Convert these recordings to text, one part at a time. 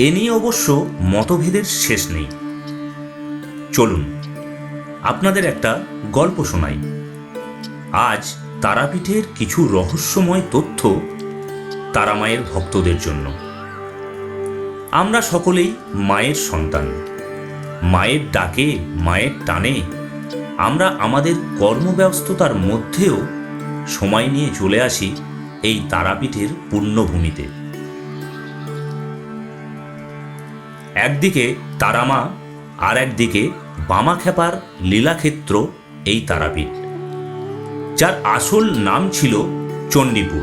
এ নিয়ে অবশ্য মতভেদের শেষ নেই। চলুন, আপনাদের একটা গল্প শোনাই। আজ তারাপীঠের কিছু রহস্যময় তথ্য তারামায়ের ভক্তদের জন্য। আমরা সকলেই মায়ের সন্তান। মায়ের ডাকে, মায়ের টানে আমরা আমাদের কর্মব্যস্ততার মধ্যেও সময় নিয়ে চলে আসি এই তারাপীঠের পুণ্যভূমিতে একদিকে তারামা আর একদিকে বামাখ্যাপার লীলাক্ষেত্র এই তারাপীঠ, যার আসল নাম ছিল চণ্ডীপুর।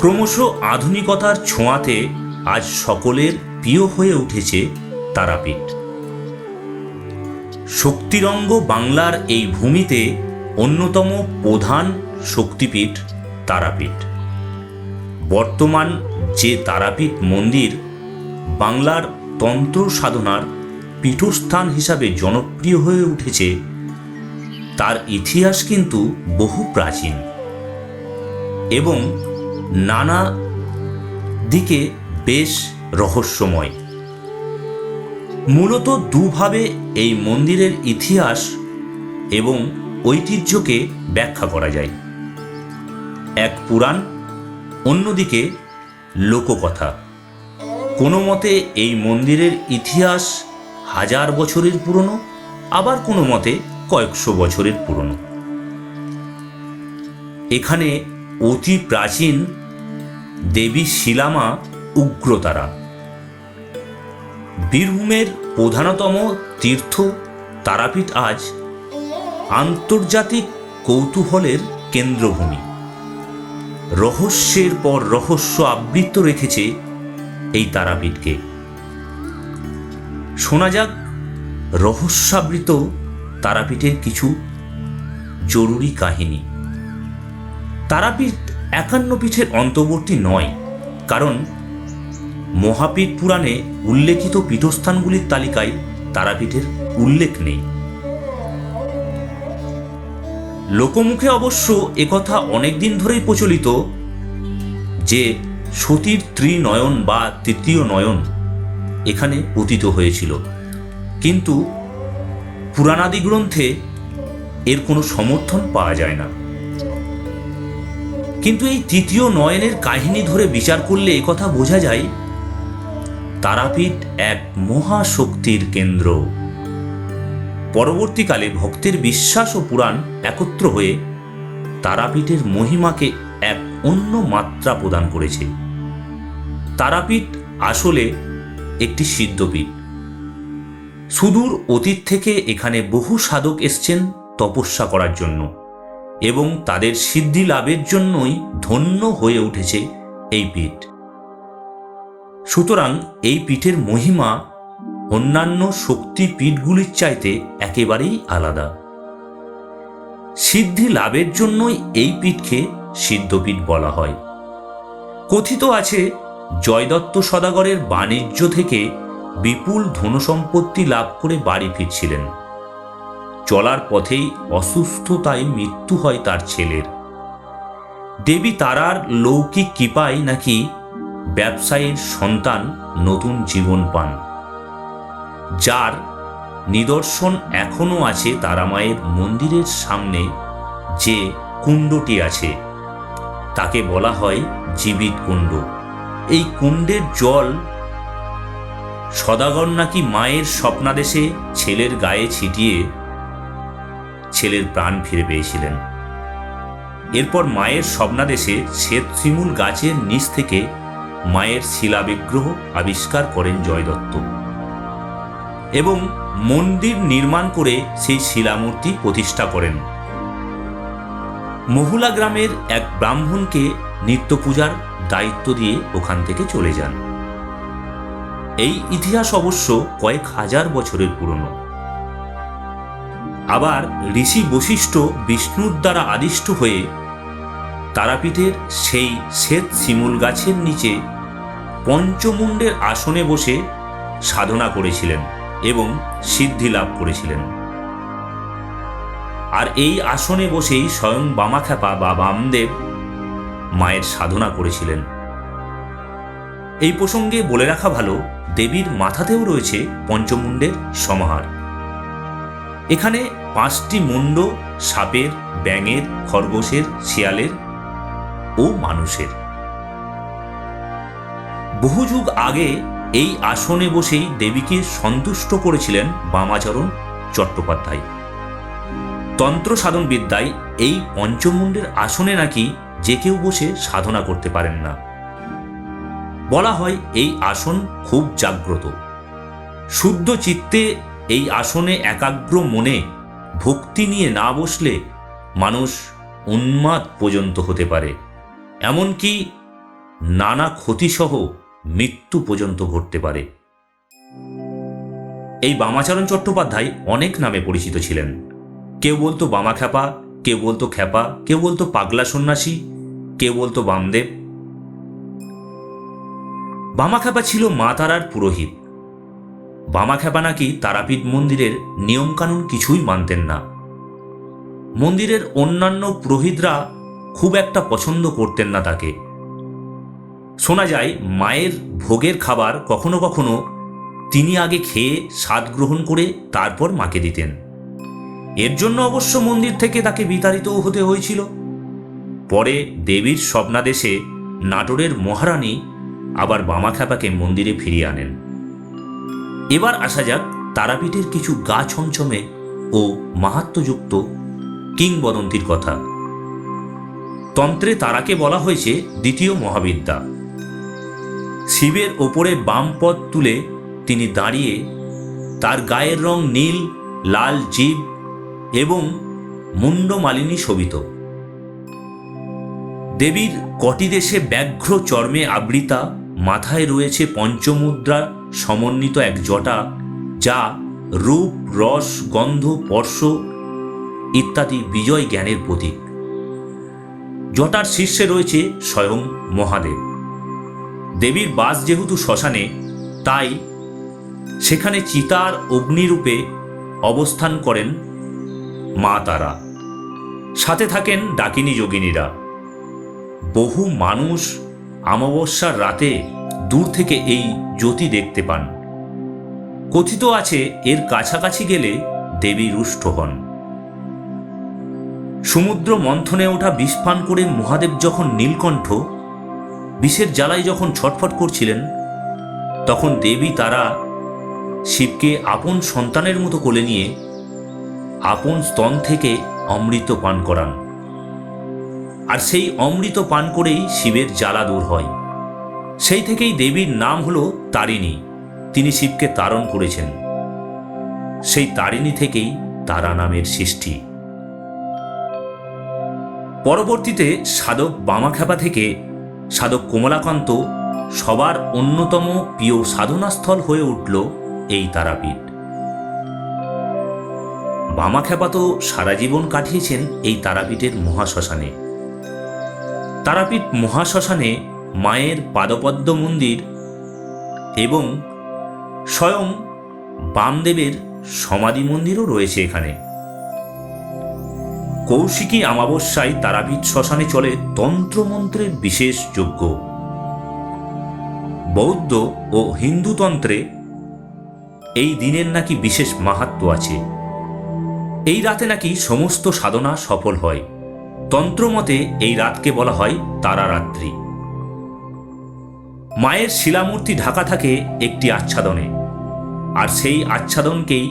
ক্রমশ আধুনিকতার ছোঁয়াতে আজ সকলের প্রিয় হয়ে উঠেছে তারাপীঠ। শক্তিরঙ্গ বাংলার এই ভূমিতে অন্যতম প্রধান শক্তিপীঠ তারাপীঠ। বর্তমান যে তারাপীঠ মন্দির বাংলার তন্ত্র সাধনার পীঠস্থান হিসাবে জনপ্রিয় হয়ে উঠেছে। তার ইতিহাস কিন্তু বহু প্রাচীন। এবং নানা দিকে বেশ রহস্যময়। মূলত দুভাবে এই মন্দিরের ইতিহাস এবং ঐতিহ্যকে ব্যাখ্যা করা যায়। এক পুরাণ, অন্যদিকে লোককথা। কোনো মতে এই মন্দিরের ইতিহাস হাজার বছরের পুরনো, আবার কোনো মতে কয়েকশো বছরের পুরনো। এখানে অতি প্রাচীন দেবী শিলামা উগ্রতারা। বীরভূমের প্রধানতম তীর্থ তারাপীঠ আজ আন্তর্জাতিক কৌতূহলের কেন্দ্রভূমি। রহস্যের পর রহস্য আবৃত্ত রেখেছে এই তারাপীঠকে। শোনা যাক, রহস্যাবৃত তারাপীঠের কিছু জরুরি কাহিনী। তারাপীঠ একান্ন পীঠের অন্তর্বর্তী নয়, কারণ মহাপীঠ পুরাণে উল্লেখিত পীঠস্থানগুলির তালিকায় তারাপীঠের উল্লেখ নেই। লোকমুখে অবশ্য একথা অনেকদিন ধরেই প্রচলিত যে সতীর ত্রিনয়ন বা তৃতীয় নয়ন এখানে পতিত হয়েছিল। কিন্তু পুরাণাদি গ্রন্থে এর কোনো সমর্থন পাওয়া যায় না। কিন্তু এই তৃতীয় নয়নের কাহিনী ধরে বিচার করলে একথা বোঝা যায়, তারাপীঠ এক মহাশক্তির কেন্দ্র। পরবর্তীকালে ভক্তের বিশ্বাস ও পুরাণ একত্র হয়ে তারাপীঠের মহিমাকে এক অন্য মাত্রা প্রদান করেছে। তারাপীঠ আসলে একটি সিদ্ধপীঠ। সুদূর অতীত থেকে এখানে বহু সাধক এসছেন তপস্যা করার জন্য এবং তাদের সিদ্ধি লাভের জন্যই ধন্য হয়ে উঠেছে এই পীঠ। সুতরাং এই পীঠের মহিমা অন্যান্য শক্তি পীঠগুলির চাইতে একেবারেই আলাদা। সিদ্ধি লাভের জন্যই এই পীঠকে সিদ্ধপীঠ বলা হয়। কথিত আছে জয়দত্ত সদাগরের বাণিজ্য থেকে বিপুল ধনসম্পত্তি লাভ করে বাড়ি ফিরছিলেন। চলার পথেই অসুস্থতায় মৃত্যু হয় তার ছেলের। দেবী তারার লৌকিক কৃপায় নাকি ব্যবসায়ীর সন্তান নতুন জীবন পান। যার নিদর্শন এখনও আছে তারামায়ের মন্দিরের সামনে যে কুণ্ডটি আছে, তাকে বলা হয় জীবিত কুণ্ড। এই কুণ্ডের জল সদাগর নাকি মায়ের স্বপ্নাদেশে ছেলের গায়ে ছিটিয়ে ছেলের প্রাণ ফিরে পেয়েছিলেন। এরপর মায়ের স্বপ্নাদেশে শ্বেত শিমুল গাছের নিচ থেকে মায়ের শিলাবিগ্রহ আবিষ্কার করেন জয়দত্ত এবং মন্দির নির্মাণ করে সেই শিলামূর্তি প্রতিষ্ঠা করেন। মহুলা গ্রামের এক ব্রাহ্মণকে নিত্য পূজার দায়িত্ব দিয়ে ওখান থেকে চলে যান। এই ইতিহাস অবশ্য কয়েক হাজার বছরের পুরনো। আবার ঋষি বশিষ্ঠ বিষ্ণুর দ্বারা আদিষ্ট হয়ে তারাপীঠের সেই শ্বেত শিমুল গাছের নিচে পঞ্চমুণ্ডের আসনে বসে সাধনা করেছিলেন এবং সিদ্ধি লাভ করেছিলেন। আর এই আসনে বসেই স্বয়ং বামাখ্যাপা বা বামদেব মায়ের সাধনা করেছিলেন। এই প্রসঙ্গে বলে রাখা ভালো, দেবীর মাথাতেও রয়েছে পঞ্চমুণ্ডের সমাহার। এখানে পাঁচটি মুণ্ড, সাপের, ব্যাঙের, খরগোশের, শিয়ালের ও মানুষের। বহু যুগ আগে এই আসনে বসেই দেবীকে সন্তুষ্ট করেছিলেন বামাচরণ চট্টোপাধ্যায়। তন্ত্র সাধন বিদ্যায় এই পঞ্চমুণ্ডের আসনে নাকি যে কেউ বসে সাধনা করতে পারেন না। বলা হয় এই আসন খুব জাগ্রত। শুদ্ধ চিত্তে এই আসনে একাগ্র মনে ভক্তি নিয়ে না বসলে মানুষ উন্মাদ পর্যন্ত হতে পারে। এমনকি নানা ক্ষতিসহ মৃত্যু পর্যন্ত ঘটতে পারে। এই বামাচরণ চট্টোপাধ্যায় অনেক নামে পরিচিত ছিলেন। কেউ বলতো বামা খ্যাপা কেউ বলতো খ্যাপা, কেউ বলতো পাগলা সন্ন্যাসী কেউ বলতো বামদেব? বামাখ্যাপা ছিল মা তারার পুরোহিত। বামাখ্যাপা নাকি তারাপীঠ মন্দিরের নিয়মকানুন কিছুই মানতেন না। মন্দিরের অন্যান্য পুরোহিতরা খুব একটা পছন্দ করতেন না তাকে। শোনা যায়, মায়ের ভোগের খাবার কখনো কখনো তিনি আগে খেয়ে স্বাদ গ্রহণ করে তারপর মাকে দিতেন। এর জন্য অবশ্য মন্দির থেকে তাকে বিতাড়িতও হতে হয়েছিল। পরে দেবীর স্বপ্নাদেশে নাটোরের মহারানী আবার বামাখ্যাপাকে মন্দিরে ফিরিয়ে আনেন। এবার আসা যাক তারাপীঠের কিছু গা ছমছমে ও মাহাত্মযুক্ত কিংবদন্তির কথা। তন্ত্রে তারাকে বলা হয়েছে দ্বিতীয় মহাবিদ্যা। শিবের ওপরে বাম পদ তুলে তিনি দাঁড়িয়ে তার গায়ের রং নীল, লাল, জীব এবং মুন্ডমালিনী শোভিত। দেবীর কটি দেশে ব্যাঘ্র চর্মে আবৃতা, মাথায় রয়েছে পঞ্চমুদ্রা সমন্বিত এক জটা, যা রূপ, রস, গন্ধ, স্পর্শ ইত্যাদি বিজয় জ্ঞানের প্রতীক। জটার শীর্ষে রয়েছে স্বয়ং মহাদেব। দেবীর বাস যেহেতু শ্মশানে, তাই সেখানে চিতার অগ্নিরূপে অবস্থান করেন মা তারা। সাথে থাকেন ডাকিনী যোগিনীরা। বহু মানুষ অমাবস্যার রাতে দূর থেকে এই জ্যোতি দেখতে পান। কথিত আছে, এর কাছাকাছি গেলে দেবী রুষ্ট হন। সমুদ্র মন্থনে ওঠা বিষ পান করে মহাদেব যখন নীলকণ্ঠ, বিষের জ্বালায় যখন ছটফট করছিলেন, তখন দেবী তারা শিবকে আপন সন্তানের মতো কোলে নিয়ে, আপন স্তন থেকে অমৃত পান করান। আর সেই অমৃত পান করেই শিবের জ্বালা দূর হয়। সেই থেকেই দেবীর নাম হল তারিণী। তিনি শিবকে তারণ করেছেন। সেই তারিণী থেকেই তারা নামের সৃষ্টি। পরবর্তীতে সাধক বামাখ্যাপা থেকে সাধক কমলাকান্ত সবার অন্যতম প্রিয় সাধনাস্থল হয়ে উঠল এই তারাপীঠ। বামাখ্যাপা তো সারা জীবন কাটিয়েছেন এই তারাপীঠের মহাশ্মশানে। তারাপীঠ মহাশ্মশানে মায়ের পাদপদ্ম মন্দির এবং স্বয়ং বামদেবের সমাধি মন্দিরও রয়েছে এখানে। কৌশিকী অমাবস্যায় তারাপীঠ শ্মশানে চলে তন্ত্রমন্ত্রের বিশেষ যজ্ঞ। বৌদ্ধ ও হিন্দুতন্ত্রে এই দিনের নাকি বিশেষ মাহাত্ম আছে। এই রাতে নাকি সমস্ত সাধনা সফল হয়। তন্ত্রমতে এই রাতকে বলা হয় তারারাত্রি। মায়ের শিলামূর্তি ঢাকা থাকে একটি আচ্ছাদনে, আর সেই আচ্ছাদনকেই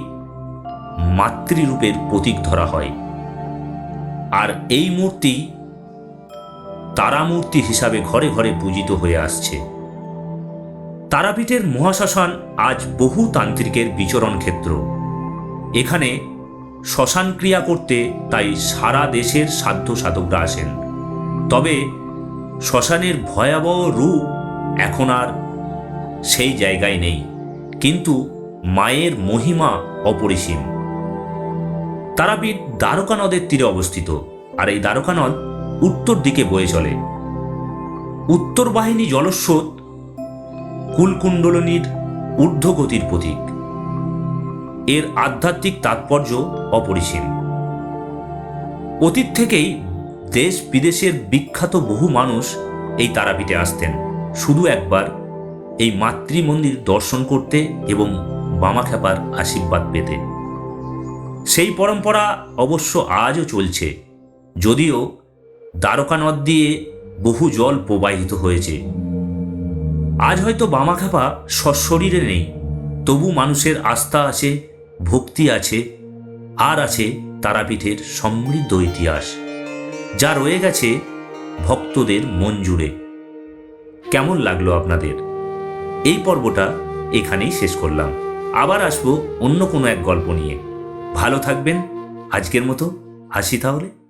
মাতৃরূপের প্রতীক ধরা হয়। আর এই মূর্তি তারামূর্তি হিসাবে ঘরে ঘরে পূজিত হয়ে আসছে। তারাপীঠের মহাশ্মশান আজ বহু তান্ত্রিকের বিচরণ ক্ষেত্র এখানে শ্মশান ক্রিয়া করতে তাই সারা দেশের সাধ্য সাধকরা আসেন। তবে শ্মশানের ভয়াবহ রূপ এখন আর সেই জায়গায় নেই। কিন্তু মায়ের মহিমা অপরিসীম। তারাপীঠ দ্বারকা নদের তীরে অবস্থিত। আর এই দ্বারকা নদ উত্তর দিকে বয়ে চলে। উত্তর বাহিনী জলস্রোত কুলকুণ্ডলনীর ঊর্ধ্বগতির প্রতীক। এর আধ্যাত্মিক তাৎপর্য অপরিসীম। অতীত থেকেই দেশ বিদেশের বিখ্যাত বহু মানুষ এই তারাপীঠে আসতেন। শুধু একবার এই মাতৃমন্দির দর্শন করতে এবং বামাখ্যাপার আশীর্বাদ পেতে। সেই পরম্পরা অবশ্য আজও চলছে, যদিও দ্বারকা নদ দিয়ে বহু জল প্রবাহিত হয়েছে। আজ হয়তো বামাখ্যাপা সশরীরে নেই, তবু মানুষের আস্থা আছে ভক্তি আছে, আর আছে তারাপীঠের সমৃদ্ধ ইতিহাস, যা রয়ে গেছে ভক্তদের মন জুড়ে। কেমন লাগল আপনাদের? এই পর্বটা এখানেই শেষ করলাম। আবার আসব অন্য কোনো এক গল্প নিয়ে। ভালো থাকবেন। আজকের মতো হাসি তাহলে।